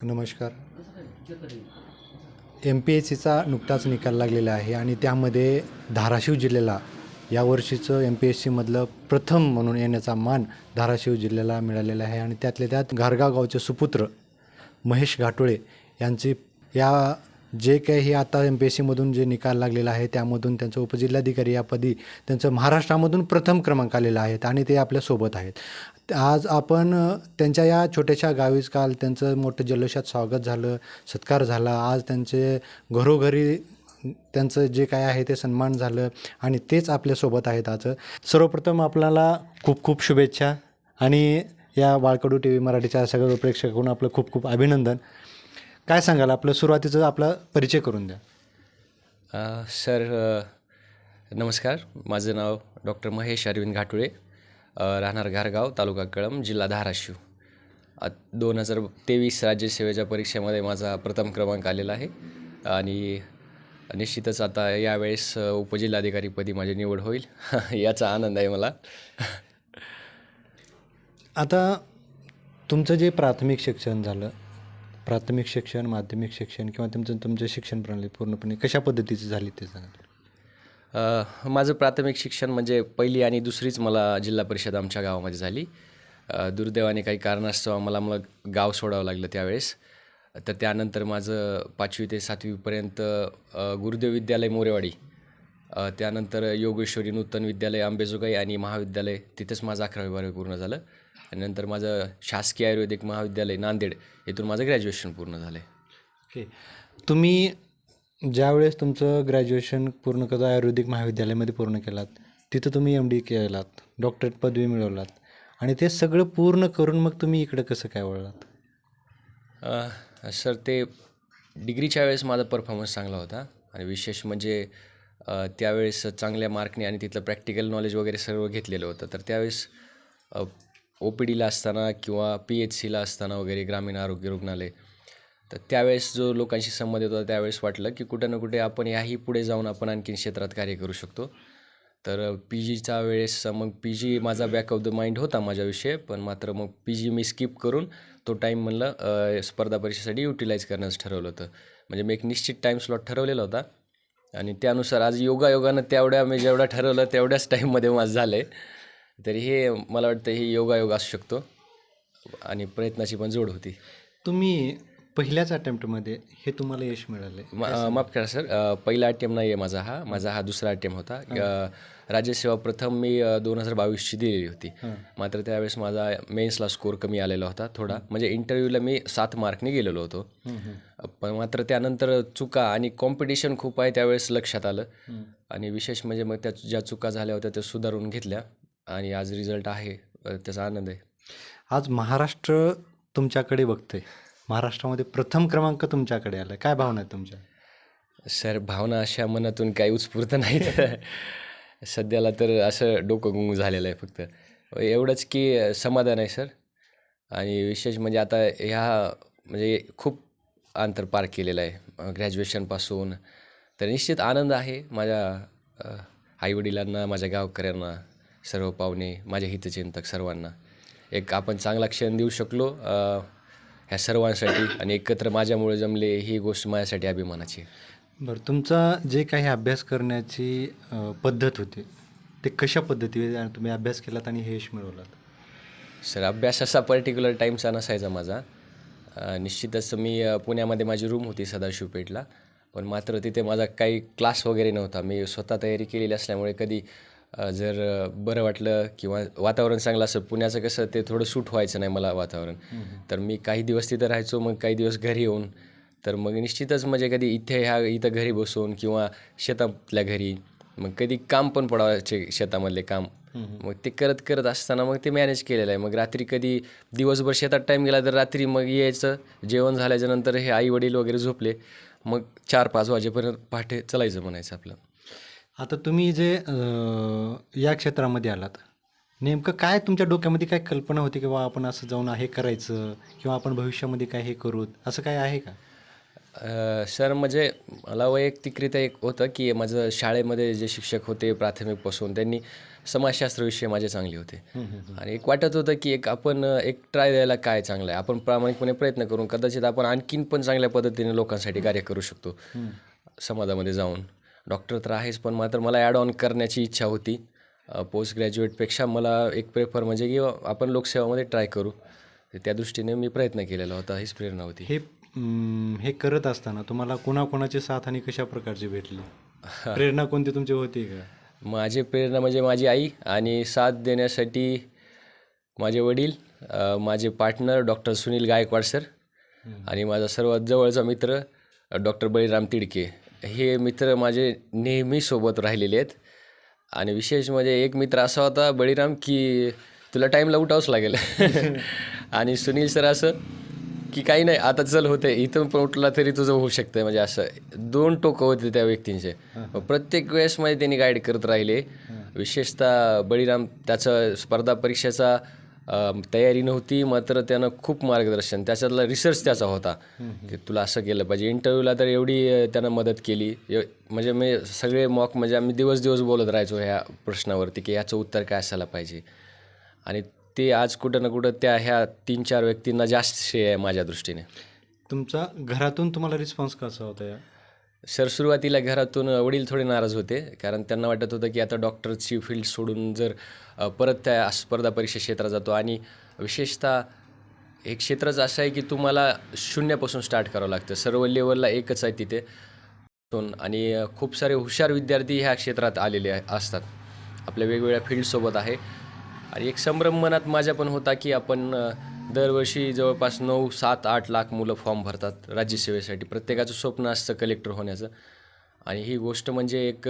नमस्कार. M P S सीचा नुकताच निकाल लागलेला आहे आणि त्यामध्ये धाराशिव जिल्ह्याला यावर्षीचं एम पी एस सीमधलं प्रथम म्हणून येण्याचा मान धाराशिव जिल्ह्याला मिळालेला आहे. आणि त्यातल्या त्यात गारगाव गावचे सुपुत्र महेश घाटोळे यांची या जे काही आता एम पी एस सीमधून जे निकाल लागलेला आहे त्यामधून त्यांचं उपजिल्हाधिकारी या पदी त्यांचं महाराष्ट्रामधून प्रथम क्रमांक आलेला आहेत आणि ते आपल्यासोबत आहेत. आज आपण त्यांच्या या छोट्याशा गावीच काल त्यांचं मोठं जल्लोषात स्वागत झालं सत्कार झाला. आज त्यांचे घरोघरी त्यांचं जे काय आहे ते सन्मान झालं आणि तेच आपल्यासोबत आहेत आज. सर्वप्रथम आपल्याला खूप खूप शुभेच्छा आणि या बाळकडू टी व्ही मराठीच्या सगळ्या प्रेक्षकांना आपलं खूप खूप अभिनंदन. काय सांगाल? आपलं सुरुवातीचं आपला परिचय करून द्या. सर नमस्कार. माझं नाव डॉक्टर महेश अरविंद घाटुळे. राहणार घारगाव तालुका कळम जिल्हा धाराशिव. दोन हजार तेवीस राज्यसेवेच्या परीक्षेमध्ये माझा प्रथम क्रमांक आलेला आहे. आणि निश्चितच आता यावेळेस उपजिल्हाधिकारीपदी माझी निवड होईल. याचा आनंद आहे मला. आता तुमचं जे प्राथमिक शिक्षण झालं प्राथमिक शिक्षण माध्यमिक शिक्षण किंवा तुमचं तुमचं शिक्षण प्रणाली पूर्णपणे कशा पद्धतीचं झाली ते सांगा माझं प्राथमिक शिक्षण म्हणजे पहिली आणि दुसरीच मला जिल्हा परिषद आमच्या गावामध्ये झाली. दुर्दैवाने काही कारणास्तव मला मला गाव सोडावं लागलं त्यावेळेस. तर त्यानंतर माझं पाचवी ते सातवीपर्यंत गुरुदेव विद्यालय मोरेवाडी त्यानंतर योगेश्वरी नूतन विद्यालय आंबेजोगाई आणि महाविद्यालय तिथंच माझं अकरावी बारावी पूर्ण झालं. आणि नंतर माझं शासकीय आयुर्वेदिक महाविद्यालय नांदेड येथून माझं ग्रॅज्युएशन पूर्ण झालं ओके तुम्ही ज्यावेळेस तुमचं ग्रॅज्युएशन पूर्ण करता आयुर्वेदिक महाविद्यालयामध्ये पूर्ण केलात तिथं तुम्ही एम डी केलात डॉक्टरेट पदवी मिळवलात आणि ते सगळं पूर्ण करून मग तुम्ही इकडं कसं काय वळलात? सर ते डिग्रीच्या वेळेस माझा परफॉर्मन्स चांगला होता आणि विशेष म्हणजे त्यावेळेस चांगल्या मार्कने आणि तिथलं प्रॅक्टिकल नॉलेज वगैरे सर्व घेतलेलं होतं. तर त्यावेळेस ओ पी डीला असताना किंवा पी एच सीला असताना वगैरे ग्रामीण आरोग्य रुग्णालय तर त्यावेळेस जो लोकांशी संबंध होता त्यावेळेस वाटलं की कुठं ना कुठे आपण याही पुढे जाऊन आपण आणखीन क्षेत्रात कार्य करू शकतो. तर पी जीच्या वेळेस मग पी जी माझा बॅक ऑफ द माइंड होता माझ्याविषयी पण मात्र मग पी जी मी स्किप करून तो टाईम म्हणलं स्पर्धा परीक्षेसाठी युटिलाइज करण्याचं ठरवलं होतं. म्हणजे मी एक निश्चित टाईम स्लॉट ठरवलेला होता. आणि त्यानुसार आज योगायोगानं तेवढ्या मी जेवढा ठरवलं तेवढ्याच टाईममध्ये माझं झालं आहे तरी हे मला वाटतं हे योगायोग असू शकतो. आणि प्रयत्नाची पण जोड होती. तुम्ही पहिल्याच अटेम्प्टमध्ये हे तुम्हाला यश मिळालं माफ करा सर. पहिला अटेम्प नाही आहे माझा हा. माझा हा दुसरा अटेम्प होता. राज्यसेवा प्रथम मी दोन हजार बावीसची दिलेली होती. मात्र त्यावेळेस माझा मेन्सला स्कोर कमी आलेला होता थोडा. म्हणजे इंटरव्ह्यूला मी सात मार्कने गेलेलो होतो. पण मात्र त्यानंतर चुका आणि कॉम्पिटिशन खूप आहे त्यावेळेस लक्षात आलं. आणि विशेष म्हणजे मग त्या ज्या चुका झाल्या होत्या त्या सुधारून घेतल्या. आणि आज रिझल्ट आहे त्याचा आनंद आहे. आज महाराष्ट्र तुमच्याकडे बघतंय. महाराष्ट्रामध्ये प्रथम क्रमांक तुमच्याकडे आला. काय भावना आहे तुमच्या? सर भावना अशा मनातून काही उत्स्फूर्त नाहीत. सध्याला तर असं डोकं गुंग झालेलं आहे फक्त. एवढंच की समाधान आहे सर. आणि विशेष म्हणजे आता ह्या म्हणजे खूप अंतर पार केलेलं आहे ग्रॅज्युएशनपासून तर निश्चित आनंद आहे माझ्या आईवडिलांना माझ्या गावकऱ्यांना. सर्व पाहुणे माझे हितचिंतक सर्वांना. एक आपण चांगला क्षण देऊ शकलो ह्या सर्वांसाठी आणि एकत्र माझ्यामुळे जमले ही गोष्ट माझ्यासाठी अभिमानाची बरं तुमचा जे काही अभ्यास करण्याची पद्धत होती ते कशा पद्धतीने तुम्ही अभ्यास केलात आणि हे यश मिळवलात? सर अभ्यास असा पर्टिक्युलर टाईमचा नसायचा माझा. निश्चितच मी पुण्यामध्ये माझी रूम होती सदाशिव पेठला. पण मात्र तिथे माझा काही क्लास वगैरे नव्हता. मी स्वतः तयारी केलेली असल्यामुळे कधी जर बरं वाटलं किंवा वातावरण चांगलं असं पुण्याचं कसं ते थोडं सूट व्हायचं नाही मला वातावरण. तर मी काही दिवस तिथं राहायचो मग काही दिवस घरी येऊन. तर मग निश्चितच म्हणजे कधी इथे ह्या इथं घरी बसून किंवा शेतातल्या घरी मग कधी काम पण पडायचे शेतामधले काम. मग ते करत करत असताना मग ते मॅनेज केलेलं आहे. मग रात्री कधी दिवसभर शेतात टाईम गेला तर रात्री मग यायचं जेवण झाल्याच्यानंतर हे आई वडील वगैरे झोपले. मग चार पाच वाजेपर्यंत पहाटे चलायचं म्हणायचं आपलं. आता तुम्ही जे अ, या क्षेत्रामध्ये आलात नेमकं काय तुमच्या डोक्यामध्ये काय कल्पना होती की बा आपण असं जाऊन हे करायचं किंवा आपण भविष्यामध्ये काय हे करू? असं काय आहे का? अ, सर म्हणजे मला वैयक्तिकरित्या एक होतं की माझं शाळेमध्ये जे शिक्षक होते प्राथमिकपासून त्यांनी समाजशास्त्र विषय माझे चांगले होते. आणि एक वाटत होतं की एक आपण अ, एक ट्राय द्यायला काय चांगलं आहे? आपण प्रामाणिकपणे प्रयत्न करून कदाचित आपण आणखीन पण चांगल्या पद्धतीने लोकांसाठी कार्य करू शकतो समाजामध्ये जाऊन. डॉक्टर तर आहेच पण मात्र मला ॲड ऑन करण्याची इच्छा होती. पोस्ट ग्रॅज्युएटपेक्षा मला एक प्रेफर म्हणजे की आपण लोकसेवामध्ये ट्राय करू. त्या दृष्टीने मी प्रयत्न केलेला होता हीच प्रेरणा होती. हे हे करत असताना तुम्हाला कोणाकोणाची साथ आणि कशा प्रकारची भेटली? प्रेरणा कोणती तुमची होती का? माझे प्रेरणा म्हणजे माझी आई आणि साथ देण्यासाठी माझे वडील माझे partner doctor Sunil Gaikwad sir आणि माझा सर्वात जवळचा मित्र डॉक्टर बळीराम तिडके. हे मित्र माझे नेहमी सोबत राहिलेले आहेत. आणि विशेष म्हणजे एक मित्र असा होता बळीराम की तुला टाईमला उठावंच लागेल. आणि सुनील सर असं की काही नाही आता चल होते इथून पण उठला तरी तुझं होऊ शकतं म्हणजे असं दोन टोकं होते त्या व्यक्तींचे. प्रत्येक वेळेस मध्ये त्यांनी गाईड करत राहिले. विशेषतः बळीराम त्याचं स्पर्धा परीक्षेचा तयारी नव्हती मात्र त्यानं खूप मार्गदर्शन त्याच्यातला रिसर्च त्याचा होता. की तुला असं केलं पाहिजे. इंटरव्ह्यूला तर एवढी त्यानं मदत केली. म्हणजे मी सगळे मॉक म्हणजे आम्ही दिवस दिवस बोलत राहायचो ह्या प्रश्नावरती की याचं उत्तर काय असायला पाहिजे. आणि ते आज कुठं ना कुठं त्या ह्या तीन चार व्यक्तींना जास्त श्रेय आहे माझ्या दृष्टीने. तुमचा घरातून तुम्हाला रिस्पॉन्स कसा होता या? सर सुरुवातीला घरातून वडील थोडे नाराज होते. कारण त्यांना वाटत होतं की आता डॉक्टरची फील्ड सोडून जर परत त्या स्पर्धा परीक्षा क्षेत्रात जातो. आणि विशेषतः हे क्षेत्रच असं आहे की तुम्हाला शून्यापासून स्टार्ट करावं लागतं. सर्व लेवलला एकच आहे तिथे. दोन आणि खूप सारे हुशार विद्यार्थी ह्या क्षेत्रात आलेले असतात. आपल्या वेगवेगळ्या फील्डसोबत आहे. आणि एक संभ्रम मनात माझ्या पण होता की आपण दरवर्षी जवळपास नऊ सात आठ लाख मुलं फॉर्म भरतात राज्यसेवेसाठी प्रत्येकाचं स्वप्न असतं कलेक्टर होण्याचं. आणि ही गोष्ट म्हणजे एक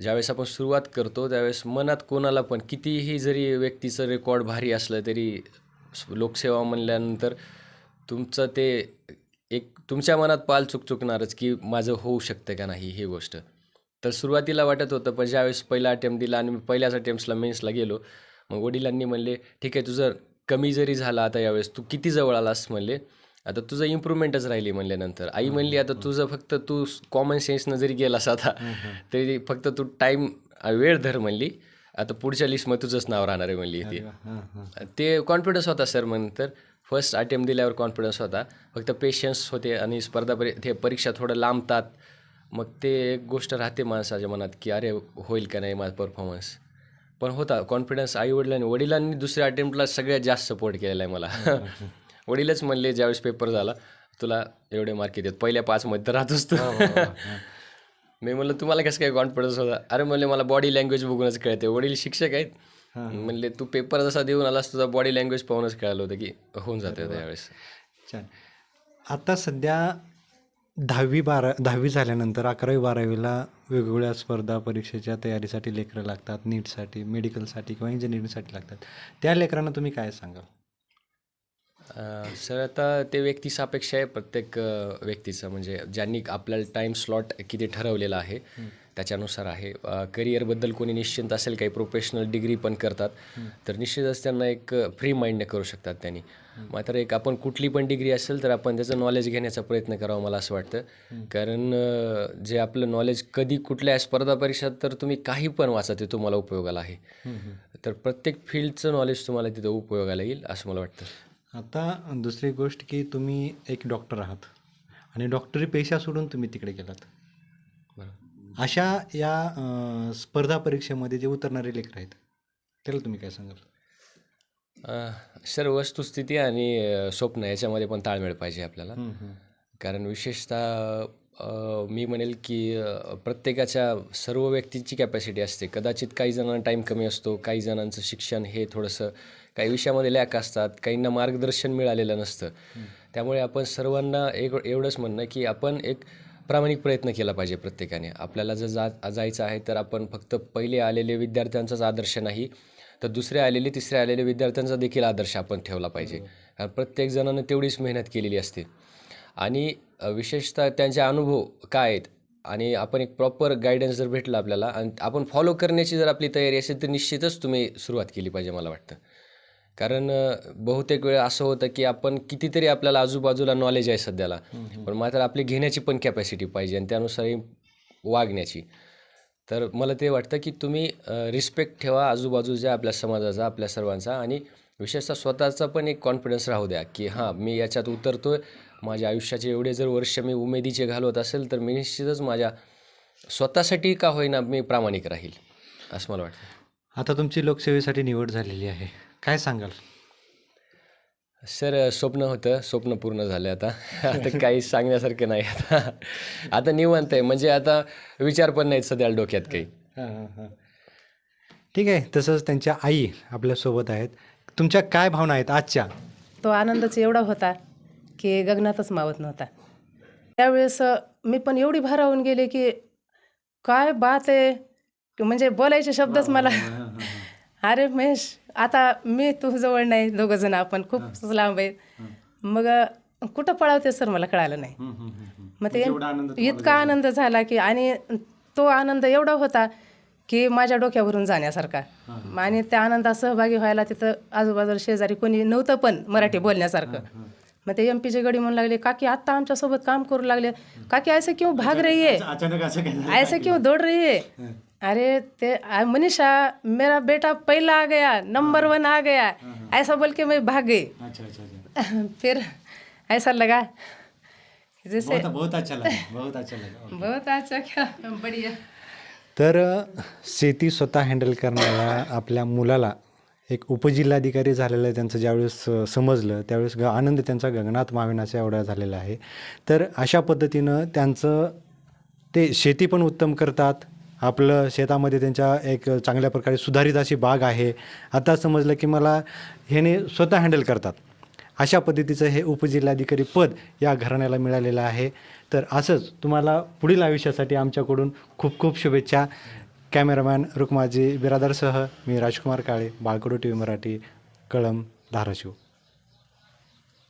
ज्यावेळेस आपण सुरुवात करतो त्यावेळेस मनात कोणाला पण कितीही जरी व्यक्तीचं रेकॉर्ड भारी असलं तरी लोकसेवा म्हणल्यानंतर तुमचं ते एक तुमच्या मनात पाल चुक चुकणारच की माझं होऊ शकतं का नाही ही गोष्ट. तर सुरुवातीला वाटत होतं पण ज्यावेळेस पहिला अटेम्प्ट दिला आणि मी पहिल्याच अटेम्प्ट्सला मेन्सला गेलो मग वडिलांनी म्हणले ठीक आहे तुझं कमी जरी झाला आता यावेळेस तू किती जवळ आलास म्हणले? आता तुझं इम्प्रूव्हमेंटच राहिली म्हणल्यानंतर. आई म्हणली आता तुझं फक्त तू कॉमन सेन्सनं जरी गेलास आता तरी फक्त तू टाईम वेळ धर म्हणली. आता पुढच्या लिस्टमध्ये तुझंच नाव राहणार आहे म्हणली ती. ते कॉन्फिडन्स होता सर नंतर फर्स्ट अटेम्प्ट दिल्यावर कॉन्फिडन्स होता. फक्त पेशन्स होते आणि स्पर्धा परी ते परीक्षा थोडं लांबतात. मग ते एक गोष्ट राहते माणसाच्या मनात की अरे होईल का नाही माझा परफॉर्मन्स पण होता कॉन्फिडन्स आई वडिलांनी वडिलांनी दुसऱ्या अटेम्प्टला सगळ्यात जास्त सपोर्ट केलेला आहे मला. वडीलच म्हणले ज्यावेळेस पेपर झाला तुला एवढे मार्क येतात पहिल्या पाचमध्ये तर राहतोच तू. मी म्हणलं तुम्हाला कसं काय कॉन्फिडन्स होता? अरे म्हणले मला बॉडी लँग्वेज बघूनच कळते. वडील शिक्षक आहेत. म्हणले तू पेपर जसा देऊन आलास तुझा बॉडी लँग्वेज पाहूनच कळालं होतं की होऊन जाते त्यावेळेस. छान. आता सध्या दहावी बारा दहावी झाल्यानंतर अकरावी बारावीला वेगवेगळ्या स्पर्धा परीक्षेच्या तयारीसाठी लेकरं लागतात नीटसाठी मेडिकलसाठी किंवा इंजिनिअरिंगसाठी लागतात. त्या लेकरांना तुम्ही काय सांगाल? सर आता ते व्यक्ती सापेक्ष आहे प्रत्येक व्यक्तीचं. म्हणजे ज्यांनी आपल्याला टाईम स्लॉट किती ठरवलेला आहे त्याच्यानुसार आहे. करिअरबद्दल कोणी निश्चिंत असेल काही प्रोफेशनल डिग्री पण करतात तर निश्चितच त्यांना एक फ्री माइंडने करू शकतात त्यांनी. मात्र एक आपण कुठली पण डिग्री असेल तर आपण त्याचं नॉलेज घेण्याचा प्रयत्न करावा मला असं वाटतं. कारण जे आपलं नॉलेज कधी कुठल्या स्पर्धा परीक्षात तर तुम्ही काही पण वाचा ते तुम्हाला उपयोगाला आहे. तर प्रत्येक फील्डचं नॉलेज तुम्हाला तिथं उपयोगाला येईल असं मला वाटतं. आता दुसरी गोष्ट की तुम्ही एक डॉक्टर आहात आणि डॉक्टरी पेशा सोडून तुम्ही तिकडे गेलात. अशा या स्पर्धा परीक्षेमध्ये जे उतरणारे लेकर आहेत त्याला तुम्ही काय सांगाल? सर वस्तुस्थिती आणि स्वप्न याच्यामध्ये पण ताळमेळ पाहिजे आपल्याला. कारण विशेषतः मी म्हणेल की प्रत्येकाच्या सर्व व्यक्तींची कॅपॅसिटी असते. कदाचित काही जणांना टाईम कमी असतो काही जणांचं शिक्षण हे थोडंसं काही विषयामध्ये लॅक असतात काहींना मार्गदर्शन मिळालेलं नसतं. त्यामुळे आपण सर्वांना एक एवढंच म्हणणं की आपण एक प्रामाणिक प्रयत्न केला पाहिजे प्रत्येकाने. आपल्याला जर जा जायचं आहे तर आपण फक्त पहिले आलेले विद्यार्थ्यांचाच आदर्श नाही तर दुसरे आलेले तिसरे आलेले विद्यार्थ्यांचा देखील आदर्श आपण ठेवला पाहिजे. कारण प्रत्येक जणानं तेवढीच मेहनत केलेली असते. आणि विशेषतः त्यांचे अनुभव काय आहेत? आणि आपण एक प्रॉपर गायडन्स जर भेटला आपल्याला आणि आपण फॉलो करण्याची जर आपली तयारी असेल तर निश्चितच तुम्ही सुरुवात केली पाहिजे मला वाटतं. कारण बहुतेक वेळ असं होतं की आपण कितीतरी आपल्याला आजूबाजूला नॉलेज आहे सध्याला. पण मात्र आपली घेण्याची पण कॅपॅसिटी पाहिजे आणि त्यानुसार वागण्याची. तर मला ते वाटतं की तुम्ही रिस्पेक्ट ठेवा आजूबाजूच्या आपल्या समाजाचा आपल्या सर्वांचा आणि विशेषतः स्वतःचा पण एक कॉन्फिडन्स राहू द्या की हां मी याच्यात उतरतोय. माझ्या आयुष्याचे एवढे जर वर्ष मी उमेदीचे घालवत असेल तर मी निश्चितच माझ्या स्वतःसाठी का होईना मी प्रामाणिक राहील असं मला वाटतं. आता तुमची लोकसेवेसाठी निवड झालेली आहे. काय सांगाल? सर स्वप्न होतं. स्वप्न पूर्ण झालं आता. आता काही सांगण्यासारखं नाही आता. आता निवांत आहे. म्हणजे आता विचार पण नाहीत सध्या डोक्यात काही. ठीक आहे. तसंच त्यांच्या आई आपल्यासोबत आहेत. तुमच्या काय भावना आहेत आजच्या? तो आनंदच एवढा होता की गगनातच मावत नव्हता. त्यावेळेस मी पण एवढी भारावून गेले की काय बात आहे. की म्हणजे बोलायचे शब्दच मला अरे महेश आता मी तू जवळ नाही दोघं जण आपण खूप लांब आहेत. मग कुठं पळावते सर मला कळालं नाही. मग ते इतका आनंद झाला की आणि तो आनंद एवढा होता की माझ्या डोक्यावरून जाण्यासारखा. आणि त्या आनंदात सहभागी व्हायला तिथं आजूबाजूला शेजारी कोणी नव्हतं पण मराठी बोलण्यासारखं. मग ते एम पीचे गडी म्हणू लागले काकी आत्ता आमच्यासोबत काम करू लागले. काकी ऐसे क्यों भाग रही है? काय ऐसे क्यों दौड़ रही है. अरे ते आ, मनीषा मेरा बेटा पहला आ गया नंबर वन आ गया. ऐसा बोल के मैं भाग. गई अच्छा अच्छा अच्छा. फिर ऐसा लगा. जैसे बहुत अच्छा लगा बहुत अच्छा लगा बहुत अच्छा क्या बढ़िया. तर शेती स्वतः हँडल करणाऱ्या आपल्या मुलाला एक उपजिल्हाधिकारी झालेलं आहे त्यांचं ज्यावेळेस समजलं त्यावेळेस ग आनंद त्यांचा गगनात मावेनाचा एवढा झालेला आहे. तर अशा पद्धतीनं त्यांचं ते शेती पण उत्तम करतात आपलं शेतामध्ये त्यांच्या एक चांगल्या प्रकारे सुधारित अशी बाग आहे. आता समजलं की मला ह्याने स्वतः हँडल करतात. अशा पद्धतीचं हे उपजिल्हाधिकारी पद या घराण्याला मिळालेलं आहे. तर असंच तुम्हाला पुढील आयुष्यासाठी आमच्याकडून खूप खूप शुभेच्छा. कॅमेरामॅन रुक्माजी बिरादारसह मी राजकुमार काळे बाळकडू टी व्ही मराठी कळम धाराशिव.